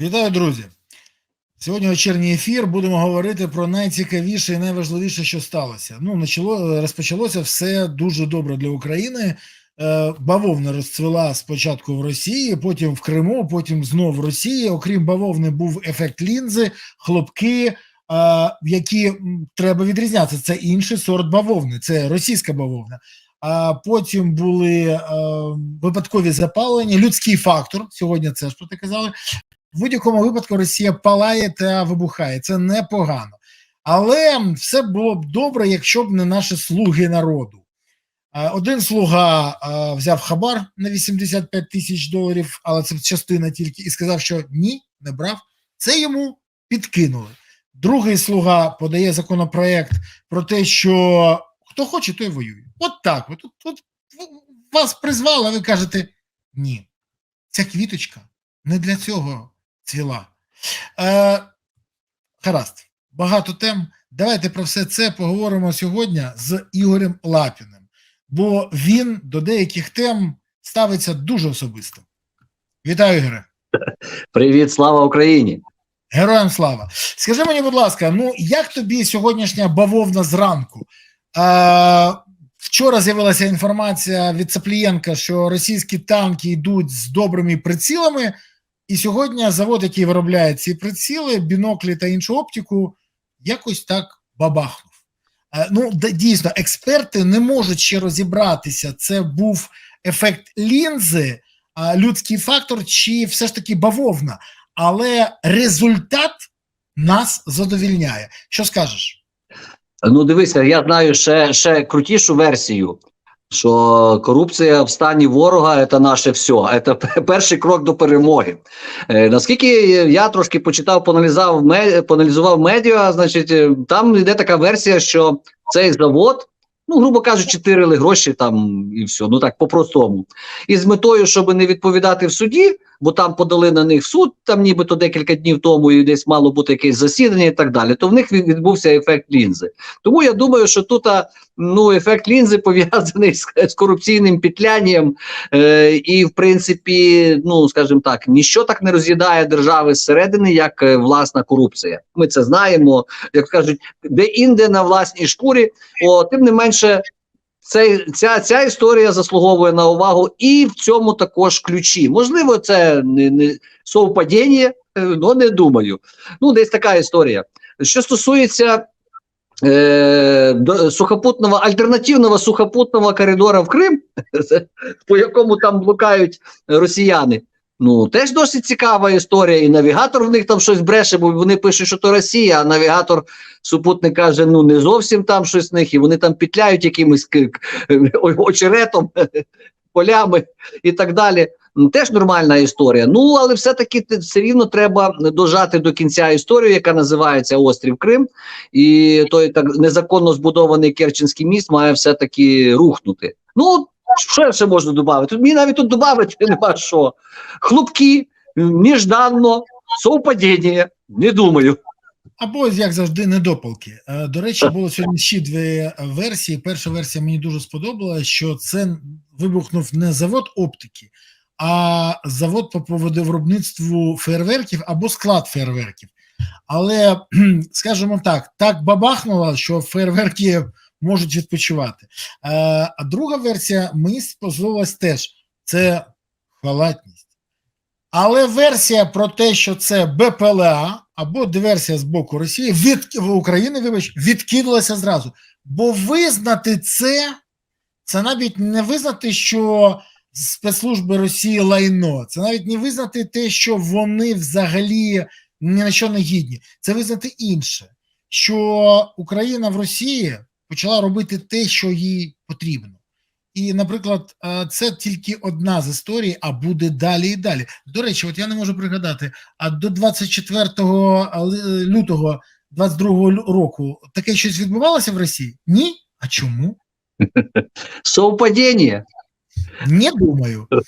Вітаю, друзі! Сьогодні вечірній ефір будемо говорити про найцікавіше і найважливіше, що сталося. Ну, почало розпочалося все дуже добре для України. Е, Бавовна розцвіла спочатку в Росії, потім в Криму, потім знов в Росії. Окрім бавовни, був ефект лінзи, хлопки, е, які треба відрізняти. Це інший сорт бавовни, це російська бавовна. А потім були е, випадкові запалення, людський фактор. Сьогодні це ж про те казали. В будь-якому випадку Росія палає та вибухає. Це непогано. Але все було б добре, якщо б не наші слуги народу. Е, Один слуга е, взяв хабар на 85 тисяч доларів, але це частина тільки, і сказав, що ні, не брав. Це йому підкинули. Другий слуга подає законопроект про те, що хто хоче, той воює. От так. От, от, вас призвали, а ви кажете ні. Ця квіточка не для цього цвіла. Е, гаразд, багато тем. Давайте про все це поговоримо сьогодні з Ігорем Лапіним, бо він до деяких тем ставиться дуже особисто. Вітаю, Ігоре. Привіт, слава Україні! Героям слава. Скажи мені, будь ласка, ну як тобі сьогоднішня бавовна зранку? Е, вчора з'явилася інформація від Цаплієнка, що російські танки йдуть з добрими прицілами, і сьогодні завод, який виробляє ці приціли, біноклі та іншу оптику, якось так бабахнув. Е, ну, дійсно, експерти не можуть ще розібратися, це був ефект лінзи, людський фактор, чи все ж таки бавовна. Але результат нас задовільняє. Що скажеш? Ну, дивися, я знаю ще, ще крутішу версію, що корупція в стані ворога це наше все. Це перший крок до перемоги. Е, наскільки я трошки почитав, поаналізував, ме- поаналізував медіа, значить, е, там йде така версія, що цей завод. Ну, грубо кажучи, тирили гроші там і все. Ну так по-простому. І з метою, щоб не відповідати в суді, бо там подали на них в суд, там нібито декілька днів тому, і десь мало бути якесь засідання і так далі. То в них відбувся ефект лінзи. Тому я думаю, що тут ну, ефект лінзи пов'язаний з, з корупційним петлянням, е, і, в принципі, ну скажімо так, ніщо так не роз'їдає держави зсередини, як е, власна корупція. Ми це знаємо, як кажуть, де інде на власній шкурі. О, тим не менше, цей, ця, ця історія заслуговує на увагу і в цьому також ключі. Можливо, це не, не совпадіння, але не думаю. Ну, десь така історія. Що стосується е, до, сухопутного альтернативного сухопутного коридора в Крим, по якому там блукають росіяни. Ну, теж досить цікава історія, і навігатор в них там щось бреше, бо вони пишуть, що то Росія, а навігатор супутник каже, ну не зовсім там щось в них, і вони там петляють якимось очеретом, полями і так далі. Ну, Теж нормальна історія. Ну, але все-таки все рівно треба дожати до кінця історію, яка називається Острів Крим, і той так незаконно збудований Керченський міст має все-таки рухнути. Ну, що ще можна додати? Мені навіть тут додати нема що. Хлопки, нежданно, совпадіння, не думаю. Або, як завжди, недопалки. Е, До речі, було сьогодні ще дві версії. Перша версія мені дуже сподобалася, що це вибухнув не завод оптики, а завод по поводу виробництву фейерверків або склад фейерверків. Але, скажімо так, так бабахнуло, що фейерверки можуть відпочивати. Е, А друга версія мені сподобалась теж це халатність. Але версія про те, що це БПЛА або диверсія з боку Росії від України, вибач, відкинулася зразу. Бо визнати це, це навіть не визнати, що спецслужби Росії лайно, це навіть не визнати те, що вони взагалі ні на що не гідні. Це визнати інше, що Україна в Росії почала робити те, що їй потрібно. І, наприклад, е, це тільки одна з історій, а буде далі і далі. До речі, от я не можу пригадати, а до 24 ли- лютого 22 лю- року таке щось відбувалося в Росії? Ні? А чому? Совпадіння. Не думаю. Е,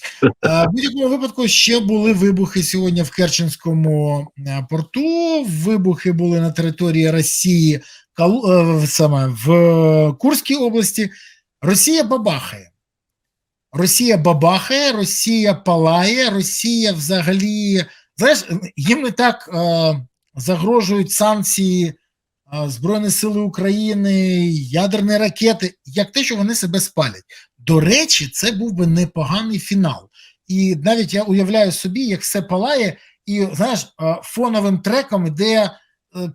В будь-якому випадку ще були вибухи сьогодні в Керченському е, порту. Вибухи були на території Росії, е, саме в Курській області. Росія бабахає. Росія бабахає, Росія палає, Росія взагалі знаєш, їм не так е, загрожують санкції е, Збройні Сили України, ядерні ракети, як те, що вони себе спалять. До речі, це був би непоганий фінал. І навіть я уявляю собі, як все палає, і знаєш, е, фоновим треком іде е,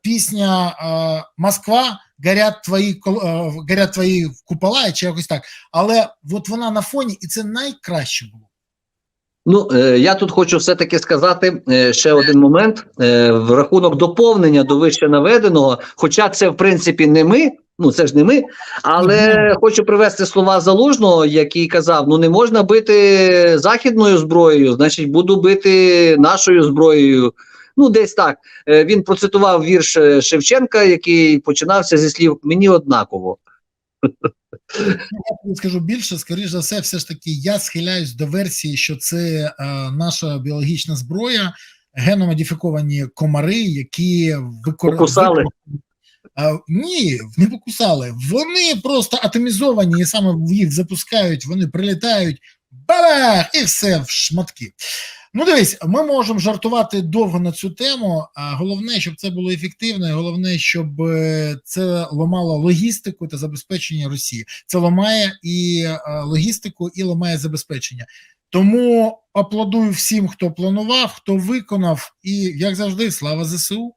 пісня е, Москва, горять твої горять твої купола, чи якось так. Але от вона на фоні, і це найкраще було. Ну, я тут хочу все-таки сказати ще один момент в рахунок доповнення до вище наведеного. Хоча це, в принципі, не ми, ну це ж не ми, але Мгм. хочу привести слова залужного, який казав: ну не можна бити західною зброєю, значить, буду бити нашою зброєю. Ну, десь так. Е, Він процитував вірш е, Шевченка, який починався зі слів Мені однаково. Я тобі скажу більше, скоріш за все, все ж таки, я схиляюсь до версії, що це е, наша біологічна зброя, геномодифіковані комари, які викор... Покусали. Ні, не покусали. Вони просто атомізовані, і саме їх запускають, вони прилітають, бабах, і все в шматки. Ну, дивись, ми можемо жартувати довго на цю тему. А головне, щоб це було ефективно, і головне, щоб е, це ламало логістику та забезпечення Росії. Це ламає і е, логістику, і ламає забезпечення. Тому аплодую всім, хто планував, хто виконав, і як завжди, слава ЗСУ.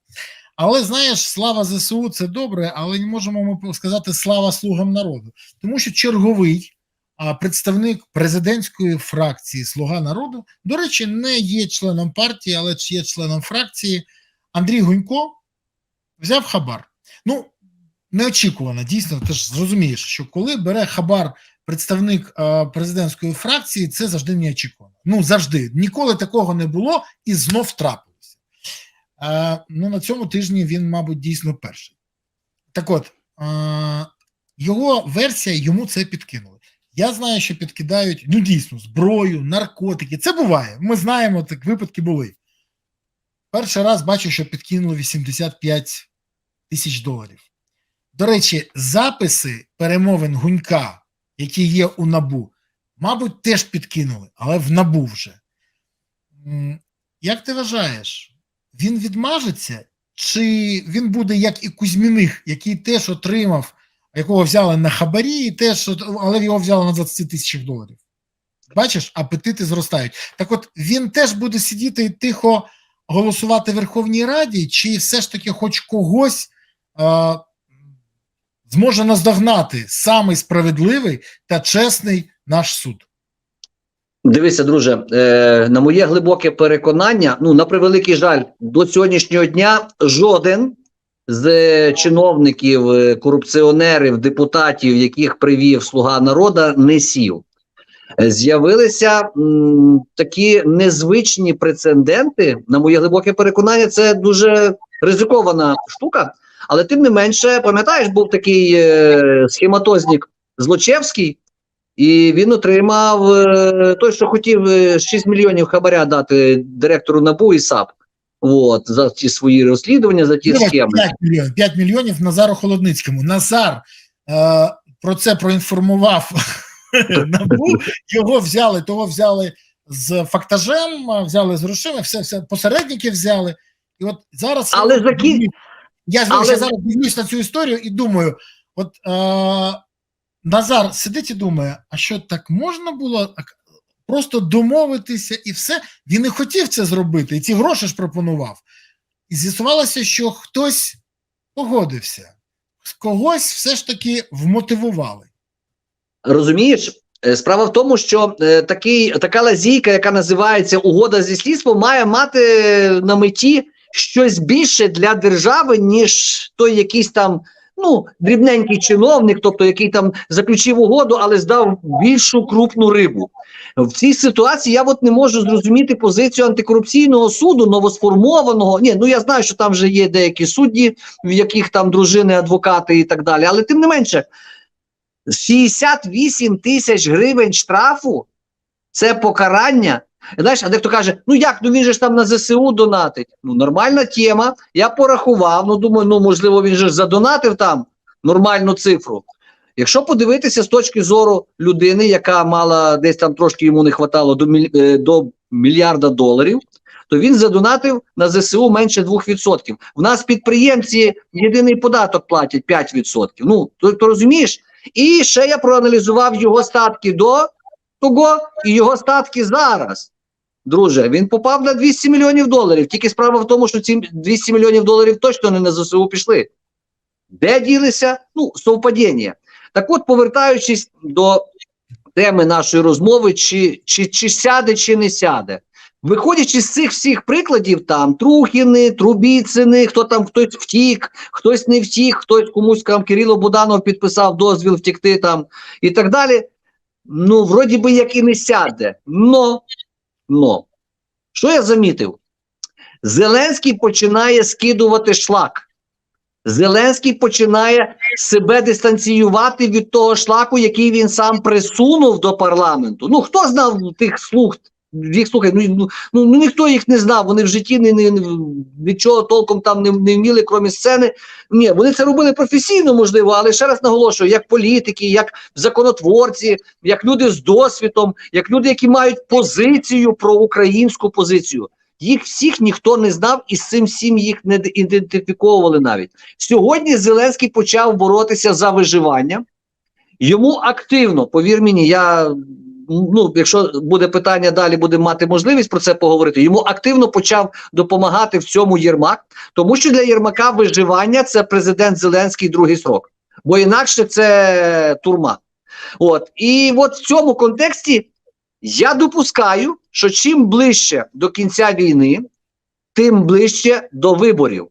Але знаєш, слава ЗСУ це добре, але не можемо ми сказати слава слугам народу, тому що черговий а, представник президентської фракції Слуга народу, до речі, не є членом партії, але є членом фракції. Андрій Гунько взяв хабар. Ну, неочікувано, дійсно, ти ж зрозумієш, що коли бере хабар представник а, президентської фракції, це завжди неочікувано. Ну, завжди. Ніколи такого не було і знов трапилося. Е, ну, на цьому тижні він, мабуть, дійсно перший. Так от, е, його версія йому це підкинули. Я знаю, що підкидають ну дійсно зброю, наркотики. Це буває. Ми знаємо, так випадки були. Перший раз бачу, що підкинули 85 тисяч доларів. До речі, записи перемовин гунька, які є у набу, мабуть, теж підкинули, але в набу вже. Як ти вважаєш, він відмажеться, чи він буде як і Кузьміних, який теж отримав, якого взяли на хабарі, і теж, але його взяли на 20 тисячах доларів? Бачиш, апетити зростають. Так от він теж буде сидіти і тихо голосувати в Верховній Раді, чи все ж таки хоч когось е, зможе наздогнати самий справедливий та чесний наш суд? Дивися, друже, е, на моє глибоке переконання, ну на превеликий жаль, до сьогоднішнього дня жоден з е, чиновників, е, корупціонерів, депутатів, яких привів Слуга народа, не сів. З'явилися такі незвичні прецеденти. На моє глибоке переконання, це дуже ризикована штука. Але тим не менше, пам'ятаєш, був такий е, схематознік Злочевський, і він отримав е, той, що хотів е, 6 мільйонів хабаря дати директору НАБУ і САП. От, за ті свої розслідування, за ті Давай, схеми. 5 мільйонів, 5 мільйонів Назару Холодницькому. Назар е, про це проінформував НАБУ, його взяли, того взяли з фактажем, взяли з грошима, все, все, посередники взяли. І от зараз Але я, за кі- я, знаєш, але- я зараз дивлюсь на цю історію і думаю: от е, Назар сидить і думає, а що так можна було просто домовитися і все. Він не хотів це зробити, і ці гроші ж пропонував. І з'ясувалося, що хтось погодився, когось все ж таки вмотивували. Розумієш, Е, справа в тому, що е, такий, така лазійка, яка називається угода зі слідством, має мати на меті щось більше для держави, ніж той якийсь там ну, дрібненький чиновник, тобто який там заключив угоду, але здав більшу крупну рибу. В цій ситуації я от не можу зрозуміти позицію антикорупційного суду, новосформованого. Ні, ну я знаю, що там вже є деякі судді, в яких там дружини, адвокати і так далі, але тим не менше. 68 тисяч гривень штрафу це покарання. Знаєш, а дехто каже: ну як, ну він же ж там на ЗСУ донатить. Ну, нормальна тема. Я порахував, ну думаю, ну можливо, він же ж задонатив там нормальну цифру. Якщо подивитися з точки зору людини, яка мала десь там трошки йому не хватало до, міль- е, до мільярда доларів, то він задонатив на ЗСУ менше 2%. В нас підприємці єдиний податок платять 5%. Ну, то, то розумієш? І ще я проаналізував його статки до того і його статки зараз. Друже, він попав на 200 мільйонів доларів. Тільки справа в тому, що ці 200 мільйонів доларів точно не на ЗСУ пішли. Де ділися? Ну, совпадіння. Так от, повертаючись до теми нашої розмови, чи, чи, чи сяде, чи не сяде. Виходячи з цих всіх прикладів, там Трухіни, Трубіцини, хто там хтось втік, хтось не втік, хтось комусь там Кирило Буданов підписав дозвіл втікти там і так далі. Ну, вроді би, як і не сяде. Но, но, що я замітив? Зеленський починає скидувати шлак. Зеленський починає себе дистанціювати від того шлаку, який він сам присунув до парламенту. Ну хто знав тих слуг? Їх слухай, ну, ну, ну, ну ніхто їх не знав. Вони в житті не, не, нічого толком там не, не вміли, крім сцени. Ні, вони це робили професійно, можливо, але ще раз наголошую, як політики, як законотворці, як люди з досвідом, як люди, які мають позицію про українську позицію. Їх всіх ніхто не знав, і з цим всім їх не ідентифіковували навіть. Сьогодні Зеленський почав боротися за виживання. Йому активно, повір мені, я ну, якщо буде питання далі, будемо мати можливість про це поговорити. Йому активно почав допомагати в цьому Єрмак, тому що для Єрмака виживання це президент Зеленський другий срок, бо інакше це турма. От і от в цьому контексті я допускаю, що чим ближче до кінця війни, тим ближче до виборів.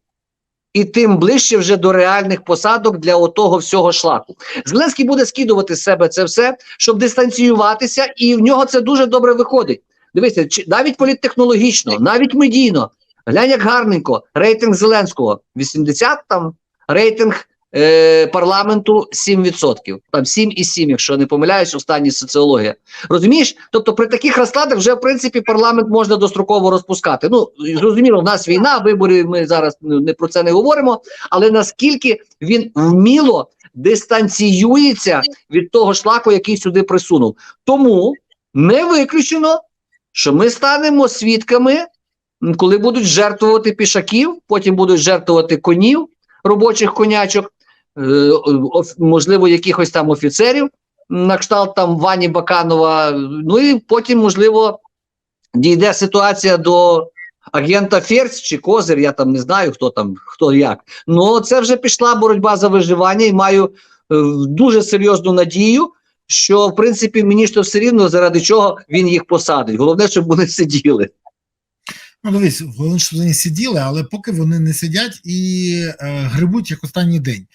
І тим ближче вже до реальних посадок для отого всього шлаку. Зеленський буде скидувати з себе це все, щоб дистанціюватися, і в нього це дуже добре виходить. Дивіться, чи- навіть політтехнологічно, навіть медійно. Глянь, як гарненько, рейтинг Зеленського 80, там рейтинг е, парламенту 7%. Там 7,7, якщо не помиляюсь, остання соціологія. Розумієш? Тобто при таких розкладах вже в принципі парламент можна достроково розпускати. Ну зрозуміло, в нас війна, вибори. Ми зараз не про це не говоримо. Але наскільки він вміло дистанціюється від того шлаку, який сюди присунув, тому не виключено, що ми станемо свідками, коли будуть жертвувати пішаків, потім будуть жертвувати конів, робочих конячок, можливо, якихось там офіцерів на кшталт там Вані Баканова. Ну і потім, можливо, дійде ситуація до агента Ферзь чи Козир, я там не знаю, хто там, хто як. Ну, це вже пішла боротьба за виживання, і маю е, дуже серйозну надію, що в принципі мені то все рівно, заради чого він їх посадить. Головне, щоб вони сиділи. Ну, дивись, вони ж вони сиділи, але поки вони не сидять і е, грибуть як останній день.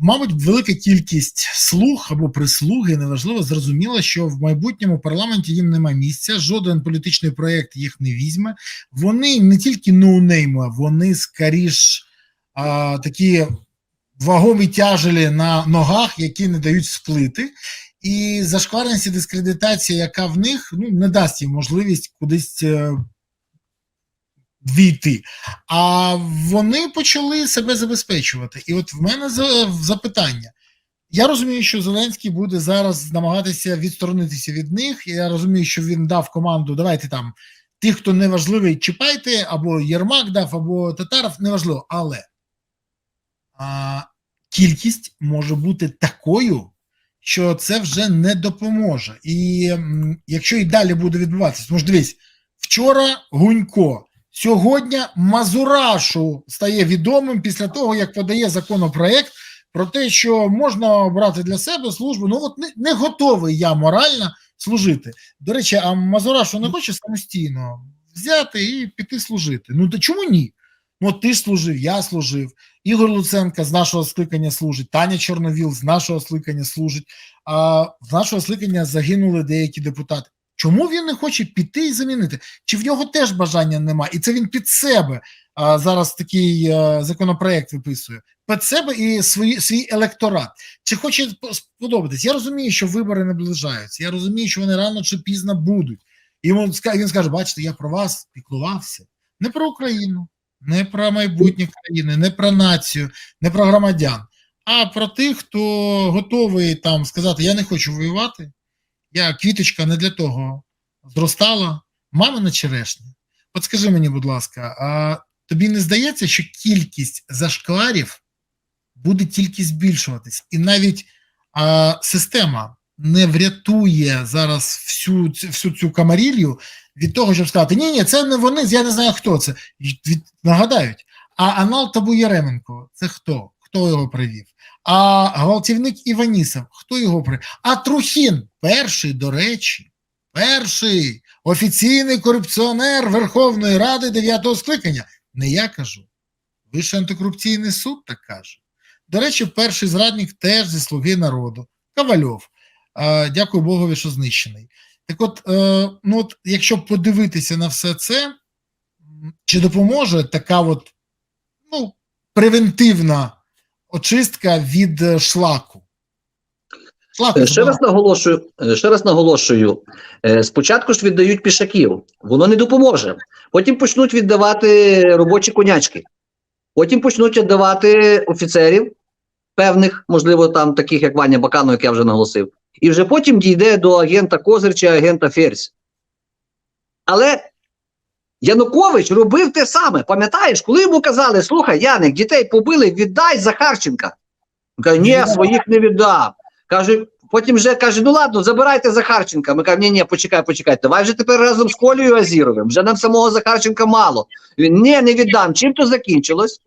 Мабуть, велика кількість слуг або прислуги, неважливо, зрозуміла, що в майбутньому парламенті їм нема місця, жоден політичний проєкт їх не візьме. Вони не тільки ноунейми, вони скоріш а, такі вагомі тяжелі на ногах, які не дають сплити. І зашквареність і дискредитація, яка в них ну, не дасть їм можливість кудись е, війти. А вони почали себе забезпечувати. І от в мене за- запитання. Я розумію, що Зеленський буде зараз намагатися відсторонитися від них. Я розумію, що він дав команду: давайте там тих, хто неважливий, чіпайте, або Єрмак дав, або Татаров, неважливо. Але а, кількість може бути такою, що це вже не допоможе. І якщо і далі буде відбуватися, тому що дивись, вчора Гунько. Сьогодні Мазурашу стає відомим після того, як подає законопроект про те, що можна обрати для себе службу. Ну от не, не готовий я морально служити. До речі, а Мазурашу не хоче самостійно взяти і піти служити. Ну то чому ні? Ну, ти служив, я служив. Ігор Луценко з нашого скликання служить, Таня Чорновіл з нашого скликання служить. А з нашого скликання загинули деякі депутати. Чому він не хоче піти і замінити? Чи в нього теж бажання немає? І це він під себе а, зараз такий а, законопроект виписує. Під себе і свої, свій електорат. Чи хоче сподобатись? Я розумію, що вибори наближаються. Я розумію, що вони рано чи пізно будуть. І йому він скаже: бачите, я про вас піклувався. Не про Україну, не про майбутнє країни, не про націю, не про громадян, а про тих, хто готовий там сказати: Я не хочу воювати. Я квіточка не для того зростала, мамина черешня. От скажи мені, будь ласка, а тобі не здається, що кількість зашкварів буде тільки збільшуватись, і навіть а, система не врятує зараз всю, всю цю камарілью від того, щоб сказати, ні, ні, це не вони, я не знаю, хто це. Від, нагадають, а Анал Табу Яременко це хто? Хто його привів? А гвалтівник Іванісов, хто його привів? А Трухін, перший, до речі, перший офіційний корупціонер Верховної Ради дев'ятого скликання. Не я кажу. Вищий антикорупційний суд так каже. До речі, перший зрадник теж зі слуги народу. Ковальов. Дякую Богові, що знищений. Так от, е, ну от, якщо подивитися на все це, чи допоможе така от, ну, превентивна очистка від е, шлаку? Шлаку Е, Ще раз наголошую, е, ще раз наголошую. е, Спочатку ж віддають пішаків, воно не допоможе. Потім почнуть віддавати робочі конячки. Потім почнуть віддавати офіцерів, певних, можливо, там таких, як Ваня Баканов, як я вже наголосив. І вже потім дійде до агента Козир чи агента Ферзь. Але Янукович робив те саме. Пам'ятаєш, коли йому казали: слухай, Яник, дітей побили, віддай Захарченка. Він каже, ні, своїх не віддав. Каже, потім вже каже: ну ладно, забирайте Захарченка. Ми кажемо, ні, ні, почекай, почекай. Давай вже тепер разом з Колею Азіровим. Вже нам самого Захарченка мало. Він ні, не віддам. Чим то закінчилось?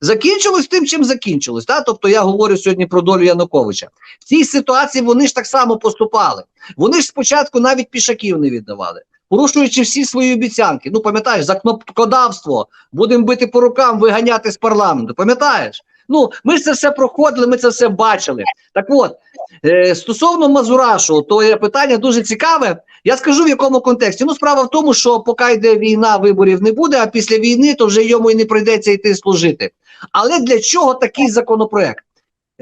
Закінчилось тим, чим закінчилось. Та? Тобто я говорю сьогодні про долю Януковича. В цій ситуації вони ж так само поступали. Вони ж спочатку навіть пішаків не віддавали, порушуючи всі свої обіцянки. Ну, пам'ятаєш, за кнопкодавство будемо бити по рукам, виганяти з парламенту. Пам'ятаєш? Ну, ми ж це все проходили, ми це все бачили. Так от, е, стосовно Мазурашу, то є питання дуже цікаве. Я скажу в якому контексті. Ну, справа в тому, що поки йде війна, виборів не буде, а після війни то вже йому і не прийдеться йти служити. Але для чого такий законопроект?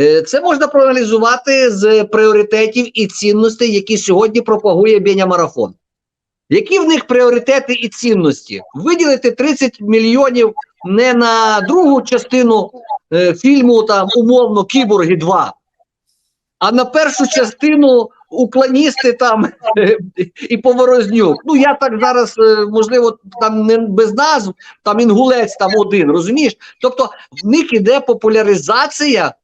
Е, Це можна проаналізувати з пріоритетів і цінностей, які сьогодні пропагує Беня Марафон. Які в них пріоритети і цінності? Виділити 30 мільйонів не на другу частину е, фільму, там умовно Кіборги 2, а на першу частину уклоністи там е, і Поворознюк. Ну я так зараз, е, можливо, там не без назв, там інгулець там один, розумієш? Тобто в них іде популяризація.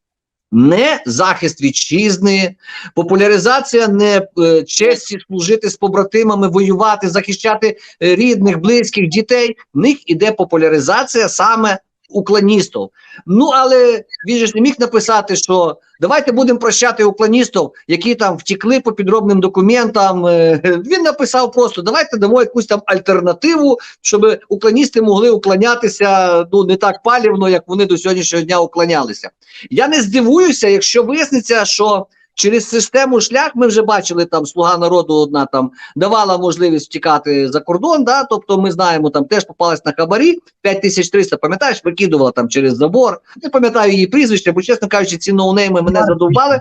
Не захист вітчизни, популяризація не е, честі служити з побратимами, воювати, захищати е, рідних, близьких, дітей. В них іде популяризація саме уклоністів. Ну але він же ж не міг написати, що давайте будемо прощати уклоністів, які там втекли по підробним документам. Е, Він написав просто: давайте дамо якусь там альтернативу, щоб уклоністи могли уклонятися ну не так палівно, як вони до сьогоднішнього дня уклонялися. Я не здивуюся, якщо виясниться, що через систему шлях ми вже бачили там слуга народу одна там давала можливість втікати за кордон. Да? Тобто ми знаємо, там теж попалась на хабарі 5300, пам'ятаєш, викидувала там через забор. Не пам'ятаю її прізвище, бо чесно кажучи, ці ноунейми мене задовбали.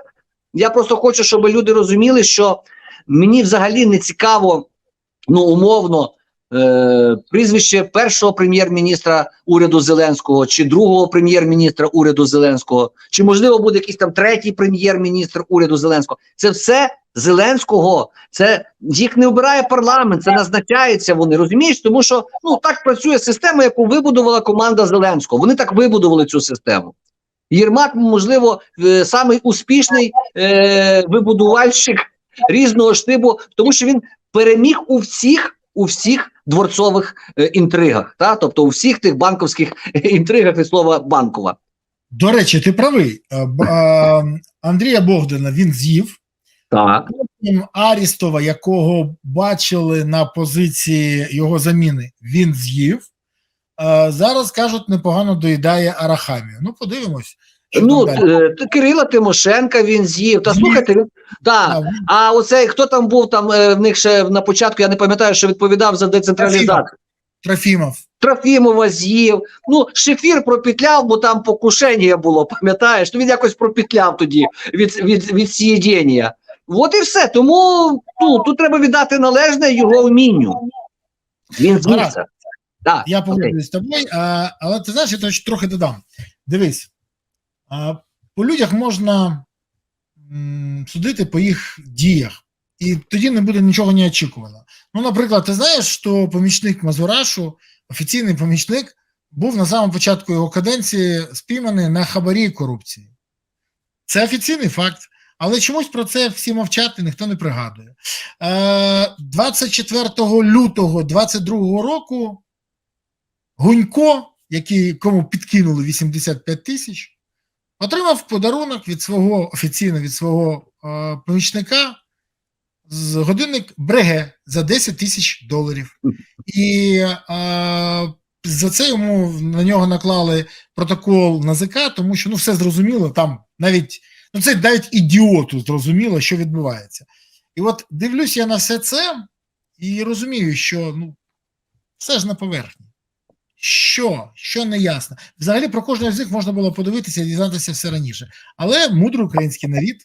Я просто хочу, щоб люди розуміли, що мені взагалі не цікаво, ну умовно. Е, прізвище першого прем'єр-міністра уряду Зеленського чи другого прем'єр-міністра уряду Зеленського, чи можливо буде якийсь там третій прем'єр-міністр уряду Зеленського. Це все Зеленського. Це їх не обирає парламент, це назначається вони. Розумієш, тому що ну так працює система, яку вибудувала команда Зеленського. Вони так вибудували цю систему. Єрмак, можливо, е, самий успішний е, вибудувальщик різного штибу, тому що він переміг у всіх у всіх дворцових е, інтригах, та тобто у всіх тих банковських інтригах від слова банкова. До речі, ти правий. Е, е, Андрія Богдана він з'їв. Так. Потім Арістова, якого бачили на позиції його заміни, він з'їв. Е, Зараз кажуть, непогано доїдає Арахамію. Ну, подивимось. Що Ну, е, Кирила Тимошенка він з'їв. Та слухайте, він, да. А, оцей хто там був там е, в них ще на початку, я не пам'ятаю, що відповідав за децентралізацію. Трофімов. Трофімова з'їв. Ну, шефір пропетляв, бо там покушення було, пам'ятаєш? Ну він якось пропетляв тоді від, від, від з'їдіння. От і все. Тому ну, тут треба віддати належне його вмінню. Він це. Так, Я погоджуюсь з тобою, а, але ти знаєш, я трохи додам. Дивись, по людях можна судити по їх діях. і тоді не буде нічого неочікуваного. Ну, наприклад, ти знаєш, що помічник Мазурашу, офіційний помічник, був на самому початку його каденції спійманий на хабарі корупції. Це офіційний факт. Але чомусь про це всі мовчать, і ніхто не пригадує. Е, 24 лютого 22 року Гунько, який, кому підкинули 85 тисяч, отримав подарунок від свого офіційно від свого е, помічника з годинник Бреге за 10 тисяч доларів. І е, за це йому на нього наклали протокол НАЗК, тому що ну все зрозуміло, там навіть ну це навіть ідіоту зрозуміло, що відбувається. І от дивлюсь я на все це і розумію, що ну все ж на поверхні. Що? Що не ясно? Взагалі про кожного з них можна було подивитися і дізнатися все раніше. Але мудрий український народ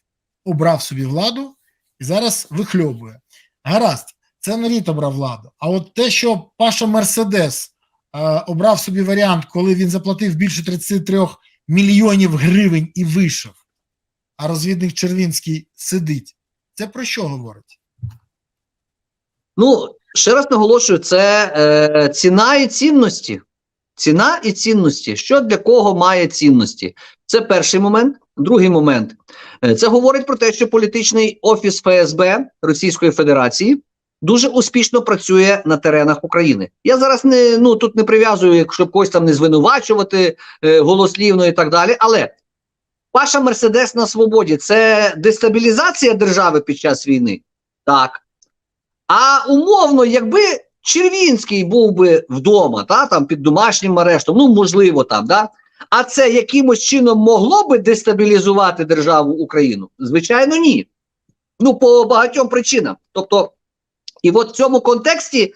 обрав собі владу і зараз вихльобує. Гаразд, це народ обрав владу. А от те, що Паша Мерседес е, обрав собі варіант, коли він заплатив більше 33 мільйонів гривень і вийшов, а розвідник Червінський сидить. Це про що говорить? Ну, ще раз наголошую, це е, ціна і цінності. Ціна і цінності. Що для кого має цінності? Це перший момент. Другий момент. Е, це говорить про те, що політичний офіс ФСБ Російської Федерації дуже успішно працює на теренах України. Я зараз не ну тут не прив'язую, щоб когось там не звинувачувати е, голослівно і так далі. Але Паша Мерседес на свободі це дестабілізація держави під час війни. Так. А умовно, якби Червінський був би вдома, та, там під домашнім арештом, ну можливо, там, да? а це якимось чином могло би дестабілізувати державу Україну? Звичайно, ні. Ну, по багатьом причинам. Тобто, і от в цьому контексті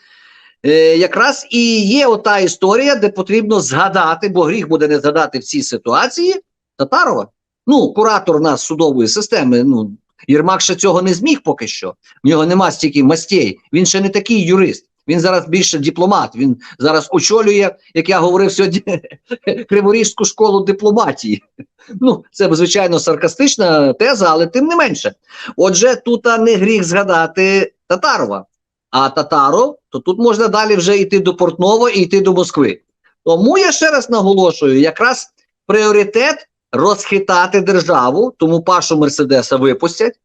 е, якраз і є ота історія, де потрібно згадати, бо гріх буде не згадати в цій ситуації Татарова. Ну, куратор нас судової системи. Ну, Єрмак ще цього не зміг поки що. В нього нема стільки мастей. Він ще не такий юрист. Він зараз більше дипломат. Він зараз очолює, як я говорив сьогодні, Криворізьку школу дипломатії. Ну, це звичайно саркастична теза, але тим не менше. Отже, тут не гріх згадати Татарова. А Татаров, то тут можна далі вже йти до Портнова і йти до Москви. Тому я ще раз наголошую: якраз пріоритет розхитати державу, тому Пашу Мерседеса випустять.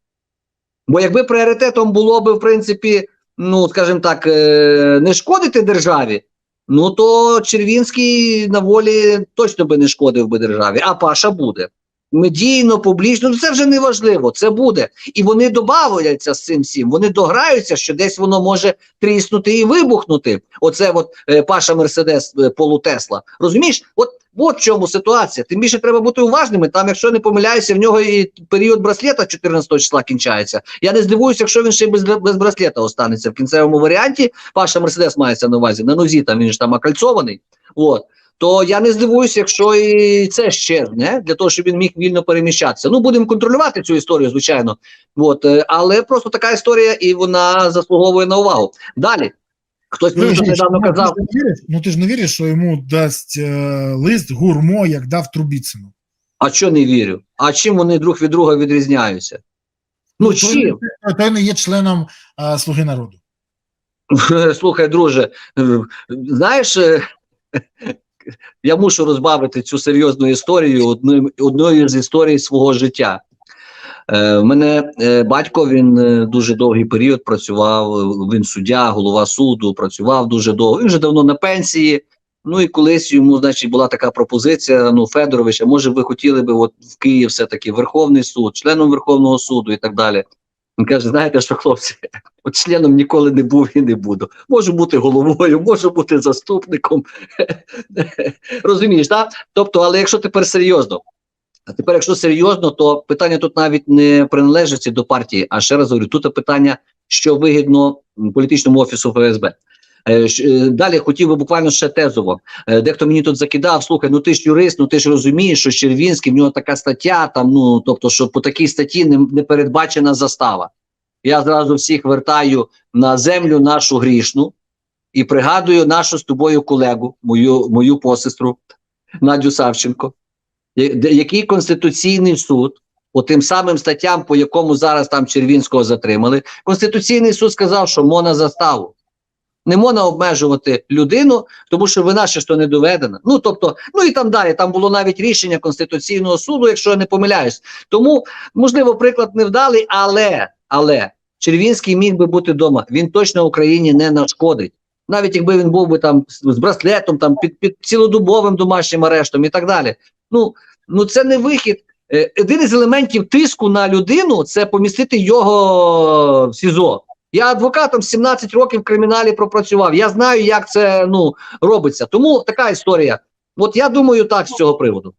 Бо якби пріоритетом було би, в принципі, ну, скажімо так, е, не шкодити державі, ну то Червінський на волі точно би не шкодив би державі, а Паша буде. Медійно, публічно, ну це вже не важливо, це буде. І вони добавляться з цим всім, вони дограються, що десь воно може тріснути і вибухнути. Оце от е, Паша Мерседес е, полутесла. Розумієш? От, от в чому ситуація. Тим більше треба бути уважними. Там, якщо не помиляюся, в нього і період браслета 14 числа кінчається. Я не здивуюся, якщо він ще й без, без браслета останеться в кінцевому варіанті. Паша Мерседес мається на увазі на нозі, там він ж там окальцований. От. То я не здивуюся, якщо і це щезне, для того, щоб він міг вільно переміщатися. Ну, будемо контролювати цю історію, звичайно. От, е, але просто така історія, і вона заслуговує на увагу. Далі. Хтось мені недавно ну, казав. ти ж не віриш, ну ти ж не віриш, що йому дасть е, лист гурмо, як дав Трубіцину. А що не вірю? А чим вони друг від друга відрізняються? Ну той, чим? не- той не є членом е, Слуги народу. Слухай, друже, е, знаєш, е, я мушу розбавити цю серйозну історію одною, одною з історій свого життя. Е, мене е, батько він е, дуже довгий період працював. е, Він суддя, голова суду, працював дуже довго. Він вже давно на пенсії. Ну і колись йому, значить, була така пропозиція: ну, Федорович, а може, ви хотіли би от в Київ все-таки Верховний суд, членом Верховного суду і так далі. Він каже: знаєте, що хлопці, от членом ніколи не був і не буду. Можу бути головою, можу бути заступником. Розумієш, так? Тобто, але якщо тепер серйозно, а тепер, якщо серйозно, то питання тут навіть не приналежності до партії, а ще раз говорю, тут питання, що вигідно політичному офісу ФСБ. Е, е, Далі хотів би буквально ще тезово. Е, Дехто мені тут закидав, слухай, ну ти ж юрист, ну ти ж розумієш, що Червінський, в нього така стаття, там, ну тобто, що по такій статті не, не передбачена застава. Я зразу всіх вертаю на землю нашу грішну і пригадую нашу з тобою колегу, мою, мою посестру Надю Савченко, який Конституційний суд по тим самим статтям, по якому зараз там Червінського затримали. Конституційний суд сказав, що мона заставу. Не можна обмежувати людину, тому що вина ще то не доведена. Ну тобто, ну і там далі. Там було навіть рішення Конституційного суду, якщо я не помиляюсь. Тому, можливо, приклад невдалий, але але Червінський міг би бути вдома. Він точно Україні не нашкодить. Навіть якби він був би там з браслетом, там під, під цілодобовим домашнім арештом і так далі. Ну, ну це не вихід. Е, Один із елементів тиску на людину це помістити його в СІЗО. Я адвокатом 17 років в криміналі пропрацював. Я знаю, як це ну робиться. Тому така історія. От я думаю, так з цього приводу.